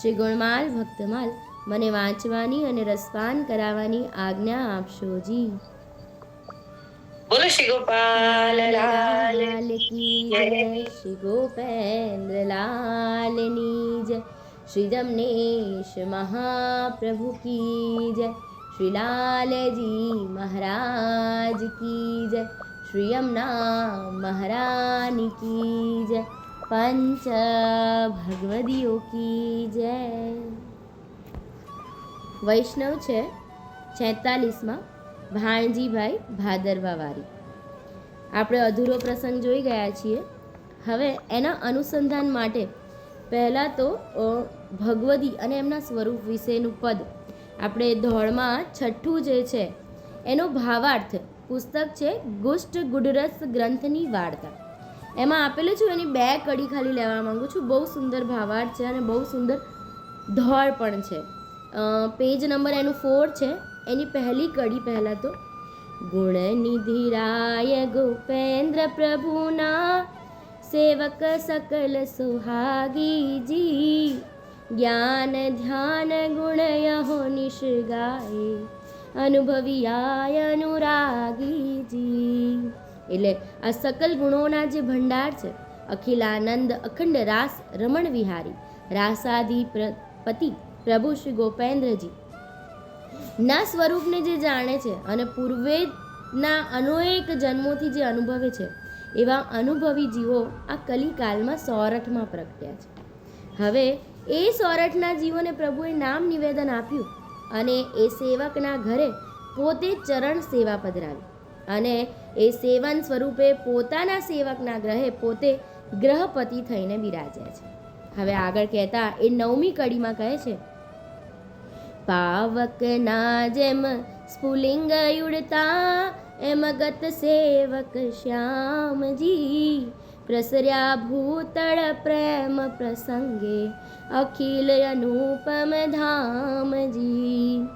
શ્રી ગુણમાલ ભક્તમાલ મને વાંચવાની અને રસપાન કરાવવાની આજ્ઞા આપશો જી. બોલો શ્રી ગોપાલ લાલ કી જય. શ્રી ગોપેન્દ્ર લાલની જય. શ્રી જમનેશ મહાપ્રભુ કી જય. શ્રી લાલજી મહારાજ કી જય. શ્રી યમુના મહારાની કી જય. પંચ ભગવદીઓ કી જય. વૈષ્ણવ છે છેતાલીસમાં ભાણજીભાઈ ભાદરવાવારી. આપણે અધૂરો પ્રસંગ જોઈ ગયા છીએ. હવે એના અનુસંધાન માટે પહેલાં તો ભગવદી અને એમના સ્વરૂપ વિશેનું પદ. આપણે ધોળમાં છઠ્ઠું જે છે, એનો ભાવાર્થ પુસ્તક છે ગુષ્ટ ગુડરસ ગ્રંથની વાર્તા. એમાં આપેલું છું એની બે કડી ખાલી લેવા માગું છું. બહુ સુંદર ભાવાર્થ છે અને બહુ સુંદર ધોળ પણ છે. પેજ નંબર એનું ફોર છે. એની પહેલી કડી પહેલાં તો, ગુણનિધિરાય ગોપેન્દ્ર પ્રભુના સેવક સકલ સુહાગીજી, જ્ઞાન ધ્યાન ગુણયહો નિષગાય અનુભવિયાય અનુરાગીજી એટલે આ સકલ ગુણોના જે ભંડાર છે અખિલ આનંદ અખંડ રાસ રમણ વિહારી રાસાદી પતિ પ્રભુ શ્રી ગોપેન્દ્રજી. ના સ્વરૂપને જે જાણે છે અને પૂર્વેના અનેક જન્મોથી જે અનુભવે છે, એવા અનુભવી જીવો આ કલિકાલમાં સૌરઠમાં પ્રગટ્યા છે. હવે એ સોરઠના જીવોને પ્રભુએ નામ નિવેદન આપ્યું અને એ સેવકના ઘરે પોતે ચરણ સેવા પધરાવી. અને એ સેવન સ્વરૂપે પોતાના સેવકના ગ્રહે પોતે ગ્રહપતિ થઈને બિરાજ્યા છે. હવે આગળ કહેતા એ નવમી કડીમાં કહે છે, પાવકના જેમ સ્ફુલિંગ યુડતા, એમ ગત સેવક શ્યામજી, પ્રસર્યા ભૂતળ પ્રેમ પ્રસંગે અખિલ અનુપમ ધામજી.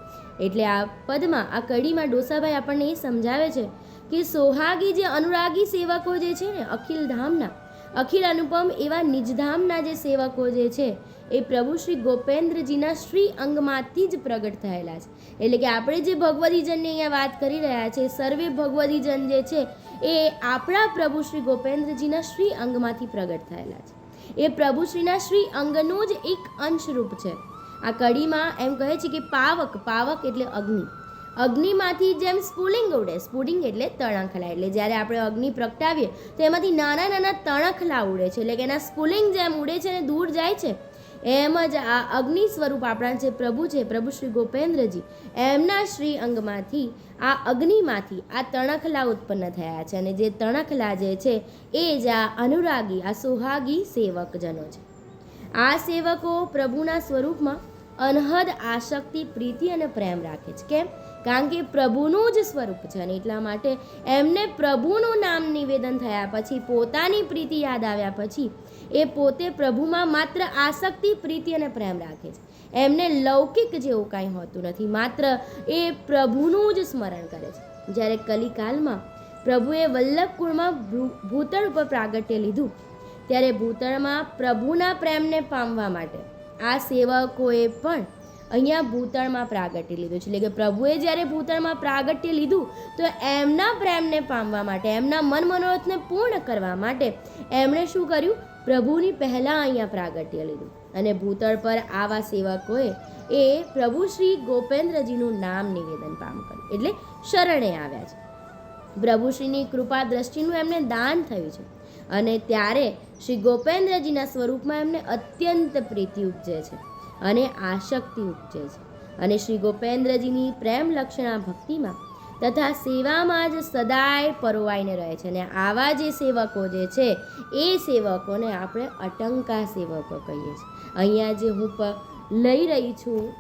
એટલે આ પદમાં આ કડીમાં ડોસાભાઈ આપણને એ સમજાવે છે કે સોહાગી જે અનુરાગી સેવકો જે છે ને, અખિલ ધામના, અખિલ અનુપમ એવા નિજધામના જે સેવકો જે છે, એ પ્રભુ શ્રી ગોપેન્દ્રજીના શ્રી અંગમાંથી જ પ્રગટ થયેલા છે. એટલે કે આપણે જે ભગવદીજનની અહીંયા વાત કરી રહ્યા છે, સર્વે ભગવદીજન જે છે, એ આપણા પ્રભુ શ્રી ગોપેન્દ્રજીના શ્રી અંગમાંથી પ્રગટ થયેલા છે. એ પ્રભુશ્રીના શ્રી અંગનો જ એક અંશરૂપ છે. આ કડીમાં એમ કહે છે કે પાવક પાવક એટલે અગ્નિ. અગ્નિમાંથી જેમ સ્પુલિંગ ઉડે, સ્ફુલિંગ એટલે તણખલા. એટલે જ્યારે આપણે અગ્નિ પ્રગટાવીએ, તો એમાંથી નાના નાના તણખલા ઉડે છે. એટલે કે એના સ્પુલિંગ જેમ ઉડે છે અને દૂર જાય છે, એમ જ આ અગ્નિ સ્વરૂપ આપણા જે પ્રભુ છે, પ્રભુ શ્રી ગોપેન્દ્રજી, એમના શ્રી અંગમાંથી, આ અગ્નિમાંથી આ તણખલા ઉત્પન્ન થયા છે. અને જે તણખલા જે છે, એ જ આ અનુરાગી, આ સુહાગી સેવકજનો છે. આ સેવકો પ્રભુના સ્વરૂપમાં અનહદ આશક્તિ પ્રીતિ અને પ્રેમ રાખે છે. કેમ? કારણ કે પ્રભુનું જ સ્વરૂપ છે અને એટલા માટે એમને પ્રભુનું નામ નિવેદન થયા પછી, પોતાની પ્રીતિ યાદ આવ્યા પછી, એ પોતે પ્રભુમાં માત્ર આસક્તિ, પ્રીતિ અને પ્રેમ રાખે છે. એમને લૌકિક જેવું કાંઈ હોતું નથી. માત્ર એ પ્રભુનું જ સ્મરણ કરે છે. જ્યારે કલિકાલમાં પ્રભુએ વલ્લભ કુળમાં ભૂતળ ઉપર પ્રાગટ્ય લીધું ત્યારે ભૂતળમાં પ્રભુના પ્રેમને પામવા માટે આ સેવકોએ પણ અહીંયા ભૂતળમાં પ્રાગટ્ય લીધું છે. એટલે કે પ્રભુએ જ્યારે ભૂતળમાં પ્રાગટ્ય લીધું, તો એમના પ્રેમને પામવા માટે, એમના મન મનોરથને પૂર્ણ કરવા માટે એમણે શું કર્યું? પ્રભુની પહેલાં અહીંયા પ્રાગટ્ય લીધું. અને ભૂતળ પર આવા સેવકોએ એ પ્રભુ શ્રી ગોપેન્દ્રજીનું નામ નિવેદન પામ કર્યું. એટલે શરણે આવ્યા છે. પ્રભુશ્રીની કૃપા દ્રષ્ટિનું એમને દાન થયું છે. અને ત્યારે શ્રી ગોપેન્દ્રજીના સ્વરૂપમાં એમને અત્યંત પ્રીતિ ઉપજે છે અને આશક્તિ ઉપજે છે. અને શ્રી ગોપેન્દ્રજીની પ્રેમ લક્ષણા ભક્તિમાં તથા સેવામાં જ સદાય પરોવાઈને રહે છે અને આવા જે સેવકો જે છે, એ સેવકોને આપણે અટંકા સેવકો કહીએ છીએ. અહીંયા જે હું લઈ રહી છું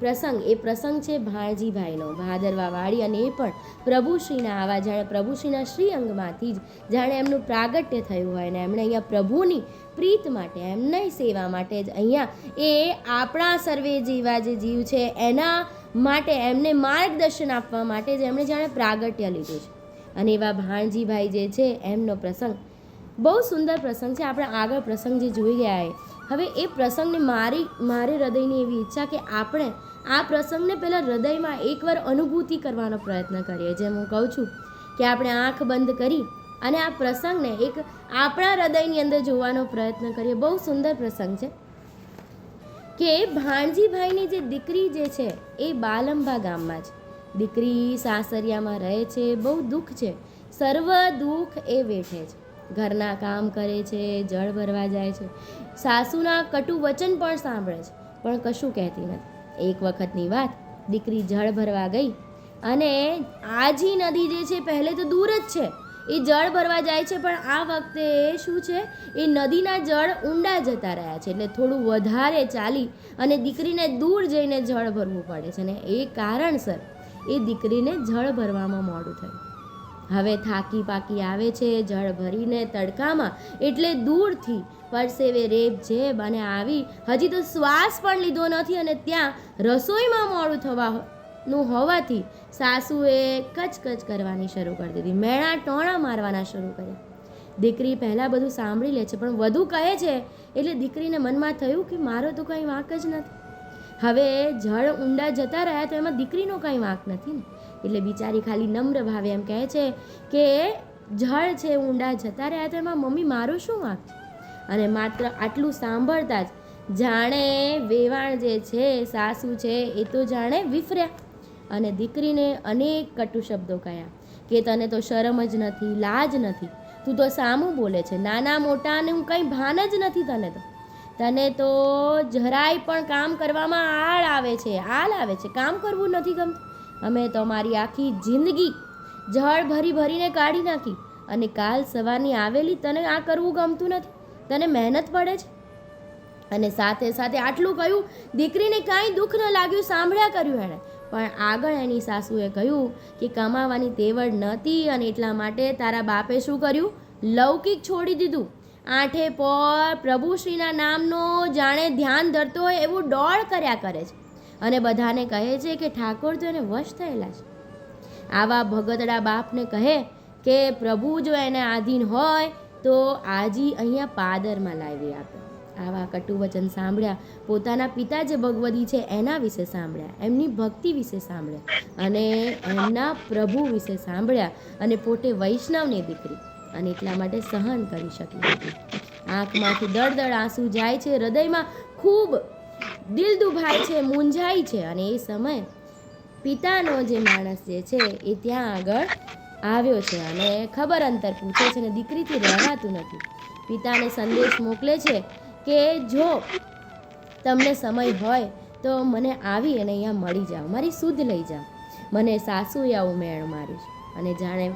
પ્રસંગ, એ પ્રસંગ છે ભાણજીભાઈનો. ભાદરવા વાળી અને એ પણ પ્રભુશ્રીના આવા, જાણે પ્રભુશ્રીના શ્રી અંગમાંથી જ, જાણે એમનું પ્રાગટ્ય થયું હોય ને એમણે અહીંયા પ્રભુની પ્રીત માટે, એમની સેવા માટે જ અહીંયા એ આપણા સર્વે જેવા જે જીવ છે, એના માટે એમને માર્ગદર્શન આપવા માટે જ એમણે જાણે પ્રાગટ્ય લીધું છે. અને એવા ભાણજીભાઈ જે છે, એમનો પ્રસંગ બહુ સુંદર પ્રસંગ છે. આપણે આગળ પ્રસંગ જે જોઈ ગયા હવે એ પ્રસંગને મારી મારી હૃદયની એવી ઈચ્છા કે આપણે આ પ્રસંગને પહેલાં હૃદયમાં એકવાર અનુભૂતિ કરવાનો પ્રયત્ન કરીએ. જેમ હું કહું છું કે આપણે આંખ બંધ કરી અને આ પ્રસંગને એક આપણા હૃદયની અંદર જોવાનો પ્રયત્ન કરીએ. બહુ સુંદર પ્રસંગ છે કે ભાણજીભાઈની જે દીકરી જે છે એ બાલંબા ગામમાં છે. દીકરી સાસરિયામાં રહે છે, બહુ દુઃખ છે. સર્વ દુઃખ એ વેઠે છે. ઘરના કામ કરે છે, જળ ભરવા જાય છે. સાસુના કટુ વચન પણ સાંભળે છે, પણ કશું કહેતી નથી. એક વખતની વાત, દીકરી જળ ભરવા ગઈ અને આજી નદી જે છે પહેલે તો દૂર જ છે. એ જળ ભરવા જાય છે, પણ આ વખતે શું છે? એ નદીના જળ ઊંડા જતા રહ્યા છે, એટલે થોડું વધારે ચાલી અને દીકરીને દૂર જઈને જળ ભરવું પડે છે ને એ કારણસર એ દીકરીને જળ ભરવામાં મોડું થયું. હવે થાકી પાકી આવે છે, જળ ભરીને તડકામાં, એટલે દૂરથી પરસેવે રેપ, જેબ અને આવી હજી તો શ્વાસ પણ લીધો નથી અને ત્યાં રસોઈમાં મોડું થવાનું હોવાથી સાસુએ કચકચ કરવાની શરૂ કરી દીધી. મેણા ટોણા મારવાના શરૂ કર્યા. દીકરી પહેલાં બધું સાંભળી લે છે, પણ વધુ કહે છે એટલે દીકરીને મનમાં થયું કે મારો તો કંઈ વાંક જ નથી. હવે જળ ઊંડા જતા રહ્યા તો એમાં દીકરીનો કંઈ વાંક નથી ને. એટલે બિચારી ખાલી નમ્ર ભાવે એમ કહે છે કે જળ છે, ઊંડા જતા રહ્યા તો એમાં મમ્મી, મારો શું વાંક છે? અને માત્ર આટલું સાંભળતા જ જાણે વેવાણ જે છે, સાસુ છે, એ તો જાણે વિફર્યા. અને દીકરીને અનેક કટુ શબ્દો કહ્યા કે તને તો શરમ જ નથી, લાજ નથી. તું તો સામું બોલે છે, નાના મોટાને હું કંઈ ભાન જ નથી તને તો. તને તો જરાય પણ કામ કરવામાં આળ આવે છે, આળ આવે છે, કામ કરવું નથી ગમતું. અમે તો મારી આખી જિંદગી જળ ભરી ભરીને કાઢી નાખી અને કાલ સવારની આવેલી તને આ કરવું ગમતું નથી. તને મહેનત પડે છે? અને સાથે સાથે આટલું કહ્યું, દીકરીને કાંઈ દુઃખ ન લાગ્યું સાંભળ્યા કર્યું એણે. પણ આગળ એની સાસુએ કહ્યું કે કમાવાની તેવડ નહોતી અને એટલા માટે તારા બાપે શું કર્યું? લૌકિક છોડી દીધું. આઠે પર પ્રભુશ્રીના નામનો જાણે ધ્યાન ધરતો હોય એવું ડોળ કર્યા કરે છે. અને બધાને કહે છે કે ઠાકોર તો એને વશ થયેલા છે. આવા ભગતડા બાપને કહે કે પ્રભુ જો એને આધીન હોય તો આજી અહીંયા પાદરમાં લાવી આપે. આવા કટુ વચન સાંભળ્યા, પોતાના પિતા જે ભગવદી છે એના વિશે સાંભળ્યા, એમની ભક્તિ વિશે સાંભળ્યા અને એમના પ્રભુ વિશે સાંભળ્યા અને પોતે વૈષ્ણવની દીકરી અને એટલા માટે સહન કરી શકી હતી. આંખમાંથી દળદળ આંસુ જાય છે, હૃદયમાં ખૂબ દિલ દુભાય છે, મૂંઝાય છે અને એ સમય પિતાનો જે માણસ જે છે એ ત્યાં આગળ આવ્યો છે અને ખબર અંતર પૂછે છે અને દીકરીથી રહેવાતું નથી. પિતાને સંદેશ મોકલે છે કે જો તમને સમય હોય તો મને આવી અને અહીંયા મળી જાઓ. મારી શુદ્ધ લઈ જાઓ. મને સાસુએ આવું મેળ માર્યું છે અને જાણે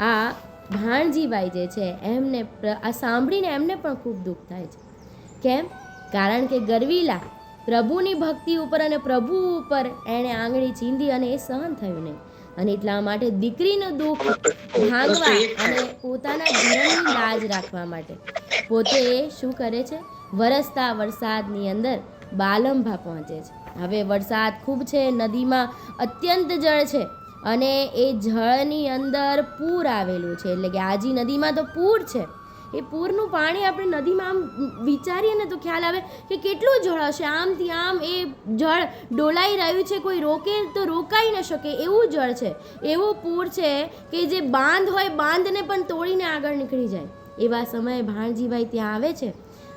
આ ભાણજીભાઈ જે છે, એમને આ સાંભળીને એમને પણ ખૂબ દુઃખ થાય છે. કેમ? કારણ કે ગરવીલા પ્રભુની ભક્તિ ઉપર અને પ્રભુ ઉપર એણે આંગળી ચીંધી અને એ સહન થયું નહીં. અને એટલા માટે દીકરીનું દુઃખ ભાંગવા અને પોતાના જીવનની લાજ રાખવા માટે. પોતે શું કરે છે? વરસતા વરસાદની અંદર બાલંભા પહોંચે છે. હવે વરસાદ ખૂબ છે નદીમાં અત્યંત જળ છે અને એ જળની અંદર પૂર આવેલું છે. એટલે કે આજી નદીમાં તો પૂર છે. એ પૂરનું પાણી આપણે નદીમાં આમ વિચારીએ ને તો ખ્યાલ આવે કે કેટલું જળ હશે. આમથી આમ એ જળ ડોલાઈ રહ્યું છે, કોઈ રોકે તો રોકાઈ ન શકે. એવું જળ છે. એવું પૂર છે કે જે બાંધ હોય, બાંધને પણ તોડીને આગળ નીકળી જાય. એવા સમયે ભાણજીભાઈ ત્યાં આવે છે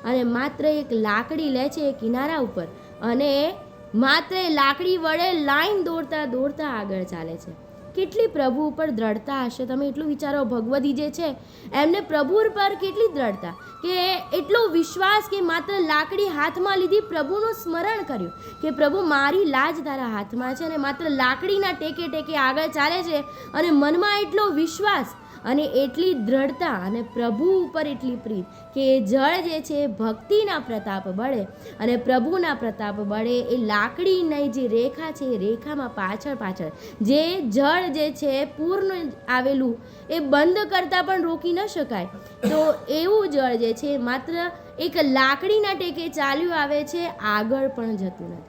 અને માત્ર એક લાકડી લે છે એ કિનારા ઉપર અને માત્ર લાકડી વડે લાઈન દોડતા દોડતા આગળ ચાલે છે. કેટલી પ્રભુ ઉપર દ્રઢતા હશે? તમે એટલું વિચારો, ભગવદી જે છે, એમને પ્રભુ પર કેટલી દ્રઢતા? કે એટલો વિશ્વાસ કે માત્ર લાકડી હાથમાં લીધી પ્રભુનું સ્મરણ કર્યું કે પ્રભુ મારી લાજ તારા હાથમાં છે અને માત્ર લાકડીના ટેકે ટેકે આગળ ચાલે છે અને મનમાં એટલો વિશ્વાસ અને એટલી દ્રઢતા અને પ્રભુ ઉપર એટલી પ્રીત કે એ જળ જે છે ભક્તિના પ્રતાપ બળે અને પ્રભુના પ્રતાપ બળે એ લાકડી નહીં જે રેખા છે એ રેખામાં પાછળ પાછળ જે જળ જે છે પૂર્ણ આવેલું એ બંધ કરતાં પણ રોકી ન શકાય. તો એવું જળ જે છે માત્ર એક લાકડીના ટેકે ચાલ્યું આવે છે, આગળ પણ જતું નથી.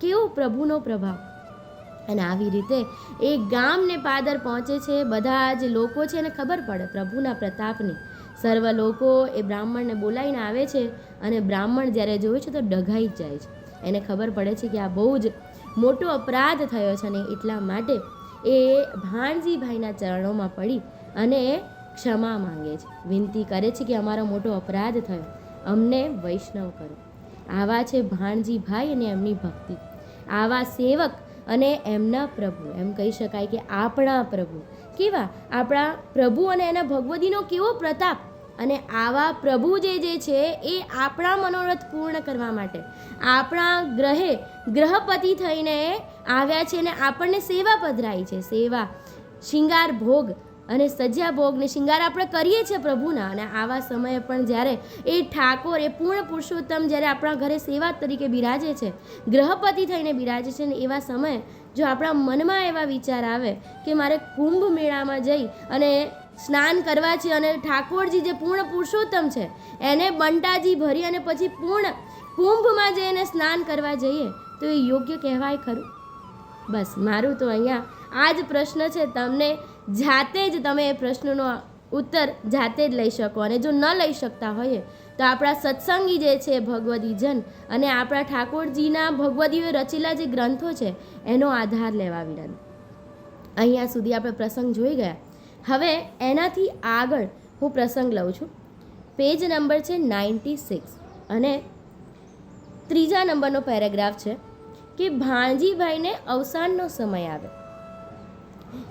કેવું પ્રભુનો પ્રભાવ. અને આવી રીતે એ ગામને પાદર પહોંચે છે. બધા જ લોકો છે એને ખબર પડે પ્રભુના પ્રતાપની. સર્વ લોકો એ બ્રાહ્મણને બોલાવીને આવે છે અને બ્રાહ્મણ જ્યારે જોવે છે તો ડઘાઈ જાય છે. એને ખબર પડે છે કે આ બહુ જ મોટો અપરાધ થયો છે અને એટલા માટે એ ભાણજીભાઈના ચરણોમાં પડી અને ક્ષમા માંગે છે. વિનંતી કરે છે કે અમારો મોટો અપરાધ થયો. અમને વૈષ્ણવ કરો. આવા છે ભાણજીભાઈ અને એમની ભક્તિ. આવા સેવક અને એમના પ્રભુ, એમ કહી શકાય કે આપણા પ્રભુ. કેવા? આપણા પ્રભુ અને એના ભગવતીનો કેવો પ્રતાપ? અને આવા પ્રભુ જે જે છે, એ આપણા મનોરથ પૂર્ણ કરવા માટે, આપણા ગ્રહે ગ્રહપતિ થઈને આવ્યા છે અને આપણને સેવા પધરાઈ છે. સેવા, શિંગાર ભોગ અને સજ્યા ભોગને શિંગાર આપણે કરીએ છીએ પ્રભુના. અને આવા સમયે પણ જ્યારે એ ઠાકોર, એ પૂર્ણ પુરુષોત્તમ જ્યારે આપણા ઘરે સેવા તરીકે બિરાજે છે, ગ્રહપતિ થઈને બિરાજે છે ને એવા સમયે જો આપણા મનમાં એવા વિચાર આવે કે મારે કુંભ મેળામાં જઈ અને સ્નાન કરવા છે અને ઠાકોરજી જે પૂર્ણ પુરુષોત્તમ છે, એને બંટાજી ભરી અને પછી પૂર્ણ કુંભમાં જઈને સ્નાન કરવા જઈએ, તો એ યોગ્ય કહેવાય ખરું? બસ, મારું તો અહીંયા આ જ પ્રશ્ન છે તમને જાતે જ તમે એ પ્રશ્નનો ઉત્તર જાતે જ લઈ શકો અને જો ન લઈ શકતા હોઈએ, તો આપણા સત્સંગી જે છે ભગવદીજન અને આપણા ઠાકોરજીના ભગવદીઓએ રચેલા જે ગ્રંથો છે, એનો આધાર લેવા વિનંતી. અહીંયા સુધી આપણે પ્રસંગ જોઈ ગયા. હવે એનાથી આગળ હું પ્રસંગ લઉં છું. પેજ નંબર છે નાઇન્ટી સિક્સ અને ત્રીજા નંબરનો પેરેગ્રાફ છે કે ભાણજીભાઈને અવસાનનો સમય આવે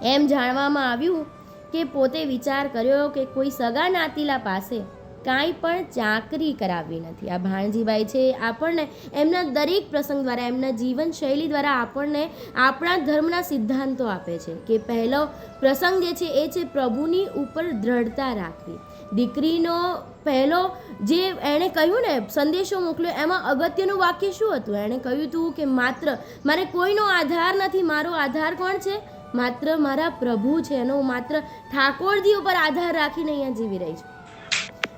એમ જાણવામાં આવ્યું કે પોતે વિચાર કર્યો કે કોઈ સગા નાતીલા પાસે કાંઈ પણ ચાકરી કરાવવી નથી. આ ભાણજીભાઈ છે, આપણને એમના દરેક પ્રસંગ દ્વારા, એમના જીવનશૈલી દ્વારા આપણને આપણા ધર્મના સિદ્ધાંતો આપે છે કે પહેલો પ્રસંગ જે છે એ છે પ્રભુની ઉપર દ્રઢતા રાખવી. દીકરીનો પહેલો જે એણે કહ્યું ને, સંદેશો મોકલ્યો, એમાં અગત્યનું વાક્ય શું હતું? એણે કહ્યું હતું કે માત્ર, મારે કોઈનો આધાર નથી, મારો આધાર કોણ છે? માત્ર મારા પ્રભુ છે એનો માત્ર ઠાકોરજી ઉપર આધાર રાખીને અહીંયા જીવી રહી છું.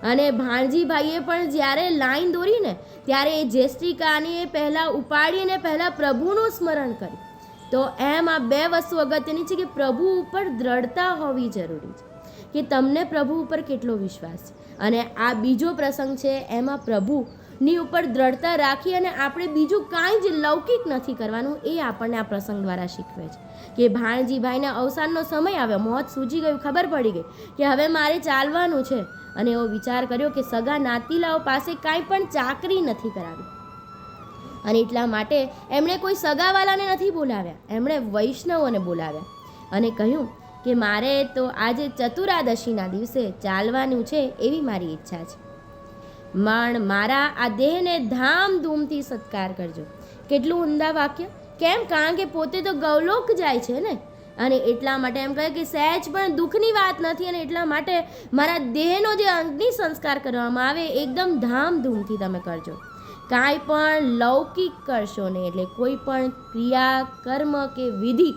અને ભાણજીભાઈએ પણ જ્યારે લાઈન દોરીને ત્યારે એ જેસ્ટિકાને પહેલાં ઉપાડીને પહેલાં પ્રભુનું સ્મરણ કર્યું. તો એમ આ બે વસ્તુ અગત્યની છે કે પ્રભુ ઉપર દ્રઢતા હોવી જરૂરી છે. કે તમને પ્રભુ ઉપર કેટલો વિશ્વાસ છે. અને આ બીજો પ્રસંગ છે એમાં પ્રભુની ઉપર દ્રઢતા રાખી અને આપણે બીજું કાંઈ જ લૌકિક નથી કરવાનું એ આપણને આ પ્રસંગ દ્વારા શીખવે છે. કે ભાણજીભાઈના અવસાનનો સમય આવ્યો, મોત સૂજી ગયું, ખબર પડી ગઈ કે હવે મારે ચાલવાનું છે. અને એવો વિચાર કર્યો કે સગા નાતીલાઓ પાસે કાંઈ પણ ચાકરી નથી કરાવી. અને એટલા માટે એમણે કોઈ સગાવાલાને નથી બોલાવ્યા. એમણે વૈષ્ણવોને બોલાવ્યા અને કહ્યું કે મારે તો આજે ચતુરાદશીના દિવસે ચાલવાનું છે એવી મારી ઈચ્છા છે. પણ મારા આ દેહને ધામધૂમથી સત્કાર કરજો. કેટલું ઊંડા વાક્ય? કેમ? કારણ કે પોતે તો ગૌલોક જાય છે ને? અને એટલા માટે એમ કહે કે સહેજ પણ દુઃખની વાત નથી અને એટલા માટે મારા દેહનો જે અંગની સંસ્કાર કરવામાં આવે એકદમ ધામધૂમથી તમે કરજો. કાંઈ પણ લૌકિક કરશો નહીં એટલે કોઈ પણ ક્રિયા, કર્મ કે વિધિ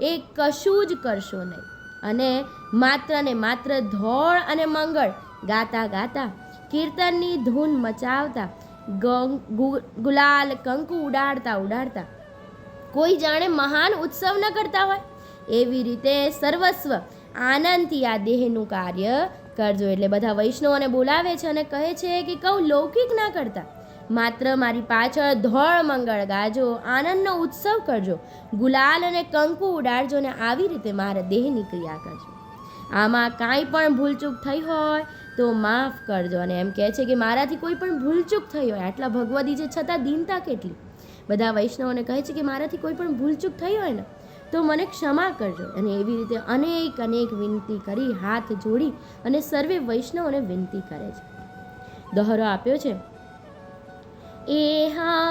એ કશું જ કરશો નહીં. અને માત્ર ને માત્ર ધોળ અને મંગળ ગાતા ગાતા કીર્તનની ધૂન મચાવતા ગુલાલ, કંકુ ઉડાડતા ઉડાડતા. કોઈ જાણે મહાન ઉત્સવ ન કરતા હોય. એવી રીતે સર્વસ્વ આનંદથી આ દેહનું કાર્ય કરજો. એટલે બધા વૈષ્ણવોને બોલાવે છે અને કહે છે કે કહું લૌકિક ના કરતા. માત્ર મારી પાછળ ધોળ મંગળ ગાજો, આનંદનો ઉત્સવ કરજો. ગુલાલ અને કંકુ ઉડાડજો ને આવી રીતે મારા દેહની ક્રિયા કરજો. આમાં કાંઈ પણ ભૂલચૂક થઈ હોય તો માફ કરજો. અને એમ કહે છે કે મારાથી કોઈ પણ ભૂલચૂક થઈ હોય, આટલા ભગવદી છે છતાં દીનતા કેટલી? બધા વૈષ્ણવોને કહે છે કે મારાથી કોઈ પણ ભૂલચૂક થઈ હોય ને, તો મને ક્ષમા કરજો. અને એવી રીતે અનેક અનેક વિનંતી કરી, હાથ જોડી અને સર્વે વૈષ્ણવોને વિનંતી કરે છે. દોહરો આપ્યો છે. એ હા,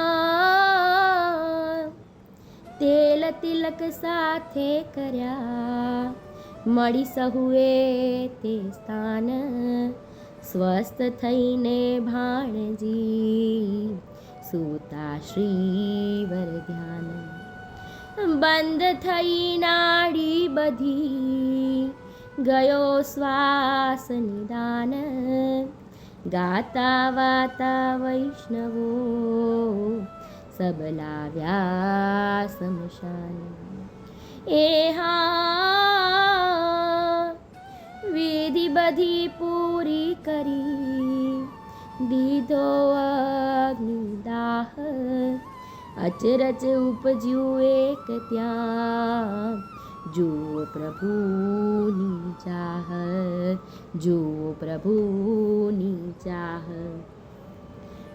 તેલ તિલક સાથે કર્યા. મળી સહુએ તે સ્થાન સ્વસ્થ થઈને ભાણજી સૂતા શ્રીવર ધ્યાન બંધ થઈ નાડી બધી ગયો શ્વાસ નિદાન ગાતા વાતા વૈષ્ણવો સબલાવ્યા સમશાન એ હા વિધિ બધી પૂરી કરી. દીધો અગ્નિદાહ અચરચ ઉપજ્યું એક ત્યાં. જુઓ પ્રભુની ચાહ. જુઓ પ્રભુની ચાહ.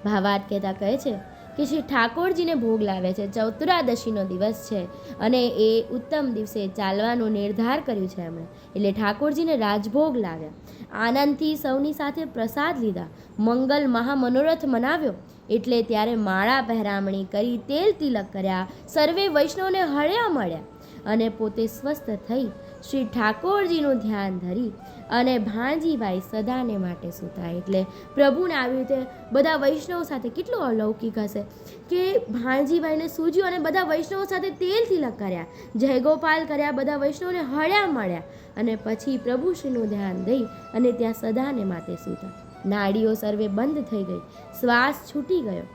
ભાવાર્થ કહેતા કહે છે? કે શ્રી ઠાકોરજીને ભોગ લાવે છે. ચૌતુરાદશીનો દિવસ છે અને એ ઉત્તમ દિવસે ચાલવાનો નિર્ધાર કર્યું છે એમણે. એટલે ઠાકોરજીને રાજભોગ લાવ્યા. આનંદથી સૌની સાથે પ્રસાદ લીધા. મંગલ મહામનોરથ મનાવ્યો. એટલે ત્યારે માળા પહેરામણી કરી તેલ તિલક કર્યા. સર્વે વૈષ્ણવને હળ્યા મળ્યા અને પોતે સ્વસ્થ થઈ શ્રી ઠાકોરજીનું ધ્યાન ધરી અને ભાણજીભાઈ સદાને માટે સૂતા એટલે પ્રભુને આવી રીતે બધા વૈષ્ણવ સાથે કેટલું અલૌકિક હશે કે ભાણજીભાઈને સૂજ્યું અને બધા વૈષ્ણવો સાથે તેલથી તિલક કર્યા જયગોપાલ કર્યા, બધા વૈષ્ણવને હળ્યા મળ્યા અને પછી પ્રભુશ્રીનું ધ્યાન દઈ અને ત્યાં સદાને માટે સૂતા. નાડીઓ સર્વે બંધ થઈ ગઈ, શ્વાસ છૂટી ગયો.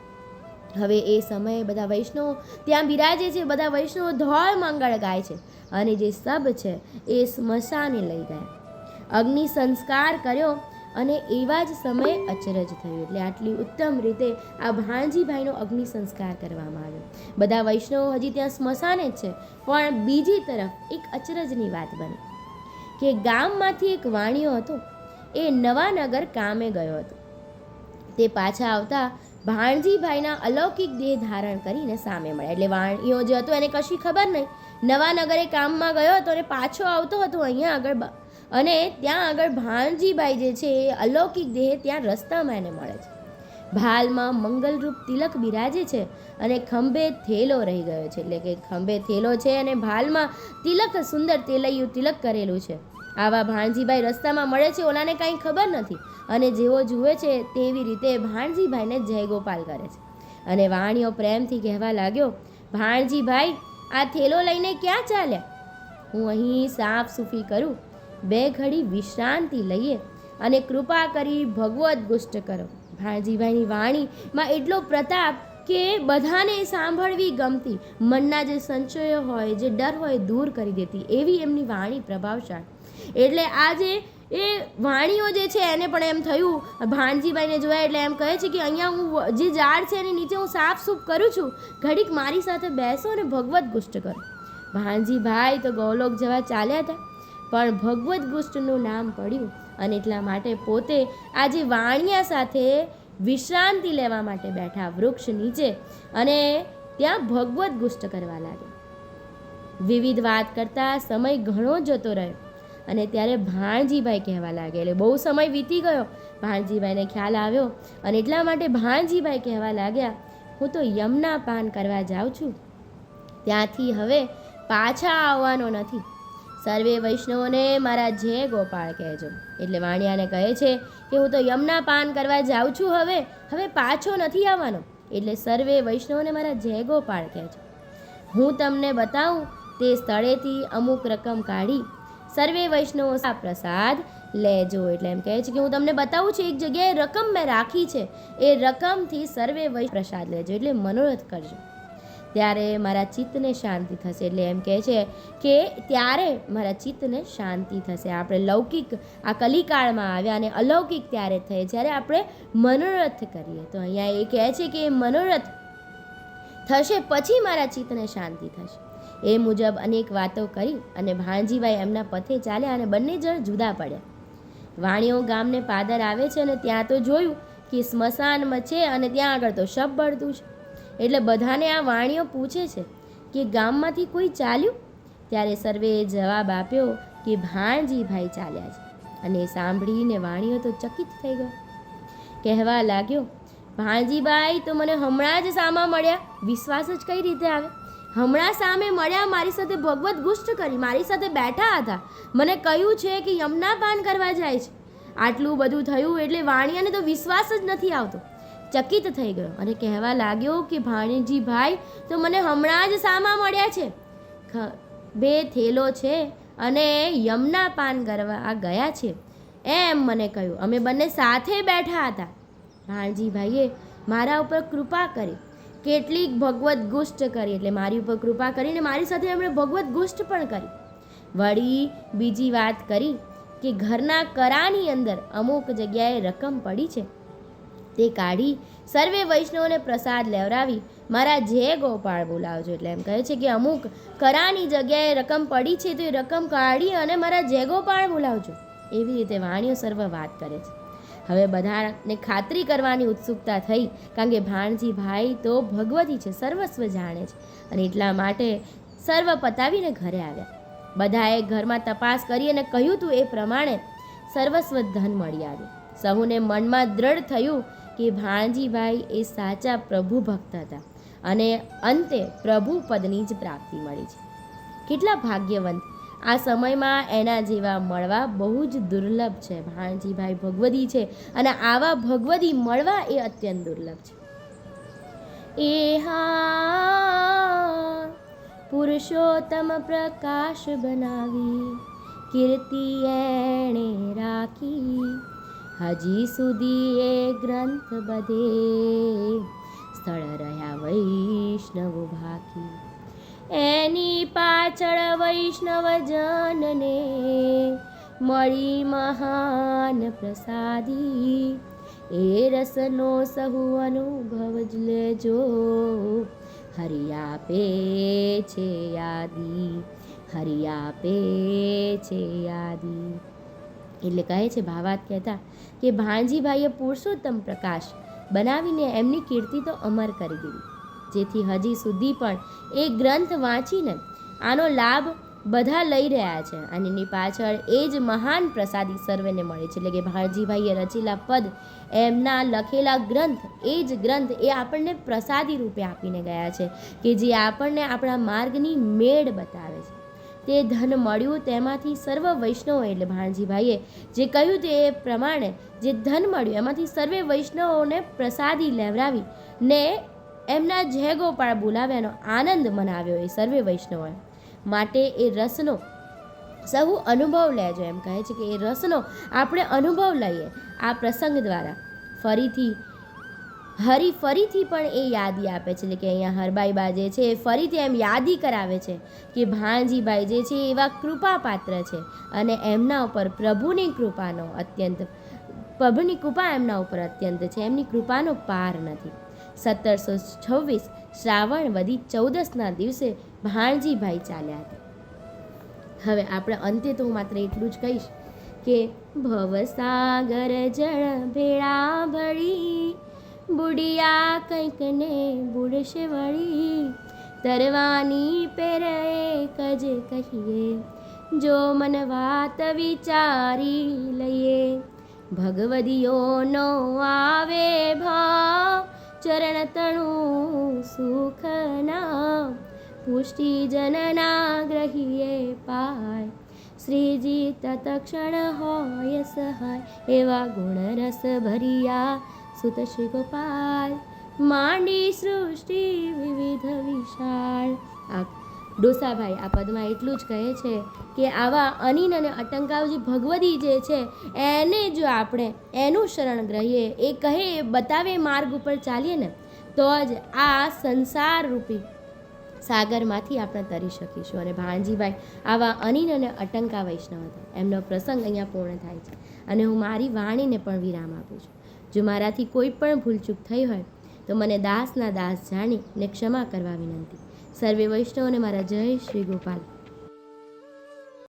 હવે એ સમયે બધા વૈષ્ણવો ત્યાં બિરાજે છે, બધા વૈષ્ણવો ધોળ મંગળ ગાય છે. અને જે સબ છે એ સ્મશાને લઈ ગયા અગ્નિ સંસ્કાર કર્યો અને એવા જ સમયે અચરજ થયું. એટલે આટલી ઉત્તમ રીતે આ ભાણજીભાઈનો અગ્નિ સંસ્કાર કરવામાં આવ્યો. બધા વૈષ્ણવો હજી ત્યાં સ્મશાને જ છે, પણ બીજી તરફ એક અચરજની વાત બની કે ગામમાંથી એક વાણિયો હતો, એ નવાનગર કામે ગયો હતો. તે પાછા આવતા ભાણજીભાઈના અલૌકિક દેહ ધારણ કરીને સામે મળ્યા. એટલે વાણિયો જે હતો એને કશી ખબર નહીં નવા નગરે કામમાં ગયો હતો અને પાછો આવતો હતો અહીંયા આગળ અને ત્યાં આગળ ભાણજીભાઈ જે છે, એ અલૌકિક દેહ ત્યાં રસ્તામાં એને મળે છે. ભાલમાં મંગલરૂપ તિલક બિરાજે છે અને ખંભે થેલો રહી ગયો છે. એટલે કે ખંભે થેલો છે અને ભાલમાં તિલક સુંદર તેલૈયું તિલક કરેલું છે. આવા ભાણજીભાઈ રસ્તામાં મળે છે ઓલાને કાંઈ ખબર નથી અને જેવો જુએ છે તેવી રીતે ભાણજીભાઈને જય ગોપાલ કરે છે. અને વાણીઓ પ્રેમથી કહેવા લાગ્યો, ભાણજીભાઈ આ થેલો લઈને ક્યાં ચાલ્યા? હું અહીં સાફ સૂફી કરું, બે ઘડી વિશ્રાંતિ લઈએ અને કૃપા કરી ભગવદ્ ગુષ્ટ કરો. ભાણજીભાઈની વાણીમાં એટલો પ્રતાપ કે બધાને સાંભળવી ગમતી. મનના જે સંચયો હોય, જે ડર હોય, દૂર કરી દેતી. એવી એમની વાણી પ્રભાવશાળી. એટલે આજે એ વાણીઓ જે છે એને પણ એમ થયું. ભાણજીભાઈને જોયા એટલે એમ કહે છે કે અહીંયા હું જે ઝાડ છે એની નીચે હું સાફ સૂફ કરું છું. ઘડીક મારી સાથે બેસો અને ભગવદ્ ગુષ્ટ કરો. ભાણજીભાઈ તો ગૌલોક જવા ચાલ્યા હતા. પણ ભગવદ્ ગુષ્ટનું નામ પડ્યું અને એટલા માટે પોતે આજે વાણિયા સાથે વિશ્રાંતિ લેવા માટે બેઠા વૃક્ષ નીચે અને ત્યાં ભગવદ્ ગુષ્ટ કરવા લાગ્યા. વિવિધ વાત કરતાં સમય ઘણો જતો રહ્યો. અને ત્યારે ભાણજીભાઈ કહેવા લાગે એટલે બહુ સમય વીતી ગયો. ભાણજીભાઈને ખ્યાલ આવ્યો અને એટલા માટે ભાણજીભાઈ કહેવા લાગ્યા, હું તો યમના પાન કરવા જાઉં છું. ત્યાંથી હવે પાછા આવવાનો નથી. સર્વે વૈષ્ણવોને મારા જે ગોપાળ કહેજો. એટલે વાણિયાને કહે છે કે, હું તો યમના પાન કરવા જાઉં છું હવે. હવે પાછો નથી આવવાનો. એટલે સર્વે વૈષ્ણવોને મારા જય ગોપાળ કહેજો. હું તમને બતાવું, તે સ્થળેથી અમુક રકમ કાઢી સર્વે વૈષ્ણવો આ પ્રસાદ લેજો. એટલે એમ કહે છે કે હું તમને બતાવું છું, એક જગ્યાએ રકમ મેં રાખી છે, એ રકમથી સર્વે વૈષ્ણવ પ્રસાદ લેજો એટલે મનોરથ કરજો. ત્યારે મારા ચિત્તને શાંતિ થશે. એટલે એમ કહે છે કે ત્યારે મારા ચિત્તને શાંતિ થશે. આપણે લૌકિક આ કલિકાળમાં આવ્યા અને અલૌકિક ત્યારે થાય, જ્યારે આપણે મનોરથ કરીએ. તો અહીંયા એ કહે છે કે મનોરથ થશે, પછી મારા ચિત્તને શાંતિ થશે. એ મુજબ અનેક વાતો કરી અને ભાણજીભાઈ એમના પથે ચાલ્યા અને બંને જણ જુદા પડ્યા. વાણીઓ ગામને પાદર આવે છે અને ત્યાં તો જોયું કે સ્મશાનમાં છે અને ત્યાં આગળ તો શબ બળતું છે. એટલે બધાને આ વાણીઓ પૂછે છે કે ગામમાંથી કોઈ ચાલ્યું? ત્યારે સર્વે જવાબ આપ્યો કે ભાણજીભાઈ ચાલ્યા છે. અને સાંભળીને વાણીઓ તો ચકિત થઈ ગયો. કહેવા લાગ્યો, ભાણજીભાઈ, તો મને હમણાં જ સામા મળ્યા. વિશ્વાસ જ કઈ રીતે આવે? હમણાં સામે મળ્યા, મારી સાથે ભગવત ગુષ્ટ કરી, મારી સાથે બેઠા હતા. મને કહ્યું છે કે યમના પાન કરવા જાય છે. આટલું બધું થયું એટલે વાણિયાને તો વિશ્વાસ જ નથી આવતો. ચકિત થઈ ગયો અને કહેવા લાગ્યો કે ભાણીજી ભાઈ તો મને હમણાં જ સામા મળ્યા છે. બે થેલો છે અને યમના પાન કરવા ગયા છે. એમ મને કહ્યું. અમે બંને સાથે બેઠા હતા. ભાણજીભાઈએ મારા ઉપર કૃપા કરી. કેટલીક ભગવદ્ ગુષ્ટ કરી. એટલે મારી ઉપર કૃપા કરીને મારી સાથે એમણે ભગવદ્ ગુષ્ટ પણ કરી. વળી બીજી વાત કરી કે ઘરના કરાની અંદર અમુક જગ્યાએ રકમ પડી છે. તે કાઢી સર્વે વૈષ્ણવને પ્રસાદ લેવડાવી મારા જે ગોપાળ બોલાવજો. એટલે એમ કહે છે કે અમુક કરાની જગ્યાએ રકમ પડી છે તો એ રકમ કાઢી અને મારા જે ગોપાળ બોલાવજો. એવી રીતે વાણીઓ સર્વ વાત કરે છે. હવે બધાને ખાતરી કરવાની ઉત્સુકતા થઈ, કારણ કે ભાણજી ભાઈ તો ભગવતી છે, સર્વસ્વ જાણે છે અને એટલા માટે સર્વ પતાવીને ઘરે આવ્યા. બધાએ ઘરમાં તપાસ કરી અને કહ્યું તું એ પ્રમાણે સર્વસ્વ ધન મળી આવ્યું. સહુને મનમાં દ્રઢ થયું કે ભાણજીભાઈ એ સાચા પ્રભુ ભક્ત હતા અને અંતે પ્રભુ પદની જ પ્રાપ્તિ મળી છે. કેટલા ભાગ્યવંત આ સમયમાં એના જેવા મળવા બહુ જ દુર્લભ છે. ભાણજીભાઈ ભગવદી છે અને આવા ભગવદી મળવા એ અત્યંત દુર્લભ છે. એ હા, પુરુષોત્તમ પ્રકાશ બનાવી, કીર્તિ એણે રાખી, હજી સુધી એ ગ્રંથ બધે, સ્થળ રહ્યા વૈષ્ણવ ભાકી એની પાછળ વૈષ્ણવ જનને મળી મહાન પ્રસાદી. એ રસનો સહુ અનુભવ જ લેજો. હરિ આપે છે યાદી. હરિ આપે છે યાદી. એટલે કહે છે, ભાવાત કહેતા કે, ભાણજીભાઈએ પુરુષોત્તમ પ્રકાશ બનાવીને એમની કીર્તિ તો અમર કરી દીધી. જેથી હજી સુધી પણ એ ગ્રંથ વાંચીને આનો લાભ બધા લઈ રહ્યા છે. અને એની પાછળ એ જ મહાન પ્રસાદી સર્વેને મળે છે. એટલે કે ભાણજીભાઈએ રચેલા પદ, એમના લખેલા ગ્રંથ, એ જ ગ્રંથ એ આપણને પ્રસાદી રૂપે આપીને ગયા છે કે જે આપણને આપણા માર્ગની મેળ બતાવે છે. તે ધન મળ્યું તેમાંથી સર્વ વૈષ્ણવો એટલે ભાણજીભાઈએ જે કહ્યું તે પ્રમાણે જે ધન મળ્યું એમાંથી સર્વે વૈષ્ણવોને પ્રસાદી લેવડાવી ને એમના જય ગોપાળ બોલાવ્યાનો આનંદ મનાવ્યો એ સર્વે વૈષ્ણવોએ. માટે એ રસનો સહુ અનુભવ લેજો એમ કહે છે કે એ રસનો આપણે અનુભવ લઈએ આ પ્રસંગ દ્વારા. ફરીથી, હરી ફરીથી પણ એ યાદી આપે છે. કે અહીંયા હરબાઈ બા જે છે એ ફરીથી એમ યાદી કરાવે છે કે ભાણજીભાઈ જે છે એવા કૃપાપાત્ર છે અને એમના ઉપર પ્રભુની કૃપાનો અત્યંત, પ્રભુની કૃપા એમના ઉપર અત્યંત છે. એમની કૃપાનો પાર નથી. સત્તરસો છવ્વીસ શ્રાવણ વધી ચૌદસના દિવસે ભાણજીભાઈ ચાલ્યા હતા. હવે આપણે અંતે તો હું માત્ર એટલું જ કહીશ કે ભવસાગર જળ ભેળા ભળી, બુડિયા કંઈક ને બુડશે વળી, તરવાની પેર એક જ કહીએ, જો મન વાત વિચારી લઈએ, ભગવદીઓનો આવે ભાવ ચરણ તણું સુખના પુષ્ટિ જનના ગ્રહીએ પાય શ્રીજી તત્ક્ષણ હોય સહાય એવા ગુણરસ ભરિયા સુત શ્રી ગોપાલ માંડી સૃષ્ટિ વિવિધ વિશાળ આ ડોસાભાઈ આ પદમાં એટલું જ કહે છે કે આવા અનિન અને અટંકાવજી ભગવદી જે છે, એને જો આપણે એનું શરણ ગ્રહીએ, એ કહે, એ બતાવે માર્ગ ઉપર ચાલીએ ને, તો જ આ સંસાર રૂપી સાગરમાંથી આપણે તરી શકીશું. અને ભાણજીભાઈ આવા અનિન અને અટંકા વૈષ્ણવ હતા. એમનો પ્રસંગ અહીંયા પૂર્ણ થાય છે. અને હું મારી વાણીને પણ વિરામ આપું છું. જો મારાથી કોઈ પણ ભૂલચૂક થઈ હોય, તો મને દાસના દાસ જાણી ને ક્ષમા કરવા વિનંતી. સર્વે વૈષ્ણવને મારા જય શ્રી ગોપાલ.